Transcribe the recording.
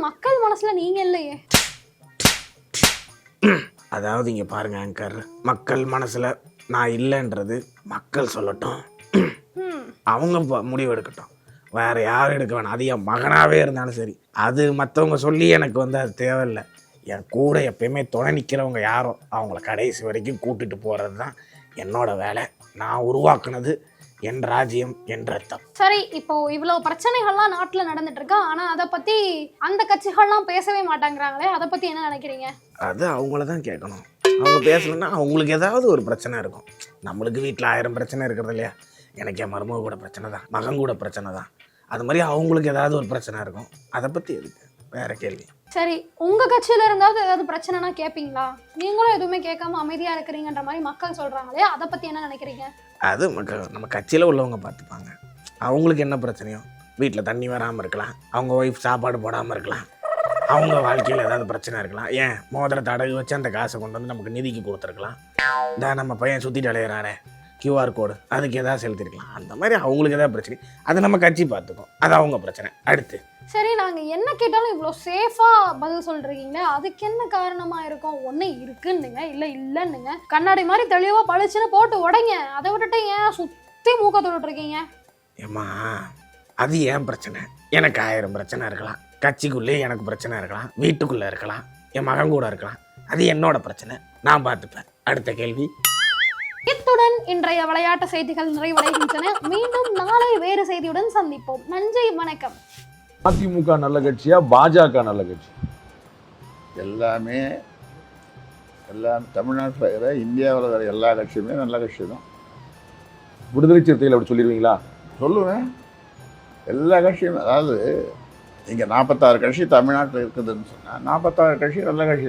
மக்கள் மனசுல நீங்க இல்லையே. அதாவது இங்கே பாருங்க ஆங்கர் மக்கள் மனசில் நான் இல்லைன்றது மக்கள் சொல்லட்டும். அவங்க ப- முடிவு எடுக்கட்டும். வேற யாரும் எடுக்க வேணாம். அது என் மகனாகவே இருந்தாலும் சரி. அது மற்றவங்க சொல்லி எனக்கு வந்து அது தேவையில்லை. என் கூட எப்பயுமே துணை நிற்கிறவங்க யாரோ அவங்கள கடைசி வரைக்கும் கூட்டிட்டு போகிறது தான் என்னோட வேலை. நான் உருவாக்குனது என் ராஜ்யம் என் ரத்தம். சரி இப்போ இவ்வளவு பிரச்சனைகள்லாம் நாட்டுல நடந்துட்டு இருக்கா ஆனா அதை பத்தி அந்த கட்சிகள்லாம் பேசவே மாட்டாங்கிறாங்களே அதை பத்தி என்ன நினைக்கிறீங்க? அது அவங்கள தான் கேட்கணும் அவங்க பேசலைன்னா அவங்களுக்கு ஏதாவது ஒரு பிரச்சனை இருக்கும். நம்மளுக்கு வீட்டில் ஆயிரம் பிரச்சனை இருக்கிறது இல்லையா? எனக்கு என் மருமக கூட பிரச்சனை தான் மகன் கூட பிரச்சனை தான். அது மாதிரி அவங்களுக்கு ஏதாவது ஒரு பிரச்சனை இருக்கும். அதை பற்றி எதுக்கு? வேற கேள்வி. சரி உங்க கட்சியில இருந்தாவது ஏதாவது பிரச்சனைனா கேப்பீங்களா? நீங்களும் எதுவுமே கேட்காம அமைதியா இருக்கிறீங்கன்ற மாதிரி மக்கள் சொல்றாங்களே அதை பத்தி என்ன நினைக்கிறீங்க? அது மக்கள் நம்ம கட்சியில் உள்ளவங்க பார்த்துப்பாங்க. அவங்களுக்கு என்ன பிரச்சனையோ? வீட்டில் தண்ணி வராமல் இருக்கலாம். அவங்க ஒய்ஃப் சாப்பாடு போடாமல் இருக்கலாம். அவங்க வாழ்க்கையில் ஏதாவது பிரச்சனை இருக்கலாம். ஏன்? மோதிரத்தை அடகு வச்சு அந்த காசை கொண்டு வந்து நமக்கு நிதிக்கு கொடுத்துருக்கலாம். இந்த நம்ம பையன் சுற்றிட்டு அலையிறானே. கியூஆர் கோடு அதுக்கு ஏதாவது செலுத்திருக்கலாம். அந்த மாதிரி அவங்களுக்கு எதாவது பிரச்சனை. அது நம்ம கட்சி பார்த்துக்கும். அது அவங்க பிரச்சனை. அடுத்து சரி நாங்க என்ன கேட்டாலும் இவ்வளோ சேஃபா பதில் சொல்றீங்களே அதுக்கு என்ன காரணமா இருக்கும்? ஒண்ணு இருக்குன்னுங்க. இல்ல இல்லன்னுங்க. கண்ணாடி மாதிரி தெளிவா பளிச்சுன்னு போட்டு உடைங்க. அதை விட்டுட்டு ஏன் சுத்தி மூக்க தொட்டு இருக்கீங்க? ஏம்மா அது ஏன் பிரச்சனை? எனக்கு ஆயிரம் பிரச்சனை இருக்கலாம். கட்சிக்குள்ளே எனக்கு பிரச்சனை இருக்கலாம். வீட்டுக்குள்ளே இருக்கலாம். என் மகன் கூட இருக்கலாம். அது என்னோட பிரச்சனை. நான் பார்த்துப்பேன். அடுத்த கேள்வி. இத்துடன் இன்றைய விளையாட்டு செய்திகள் நிறைவடைகின்றன. மீண்டும் நாளை வேறு செய்தியுடன் சந்திப்போம். நன்றி வணக்கம். அதிமுக நல்ல கட்சியா பாஜக நல்ல கட்சி? எல்லாமே எல்லாம் தமிழ்நாட்டில் இருக்கிற இந்தியாவில் இருக்கிற எல்லா கட்சியுமே நல்ல கட்சி தான். விடுதலை சிறுத்தைகள் அப்படி சொல்லிடுவீங்களா? சொல்லுவேன். எல்லா கட்சியும் அதாவது இங்கே நாற்பத்தாறு கட்சி தமிழ்நாட்டில் இருக்குதுன்னு சொன்னால் நாற்பத்தாறு கட்சி நல்ல கட்சி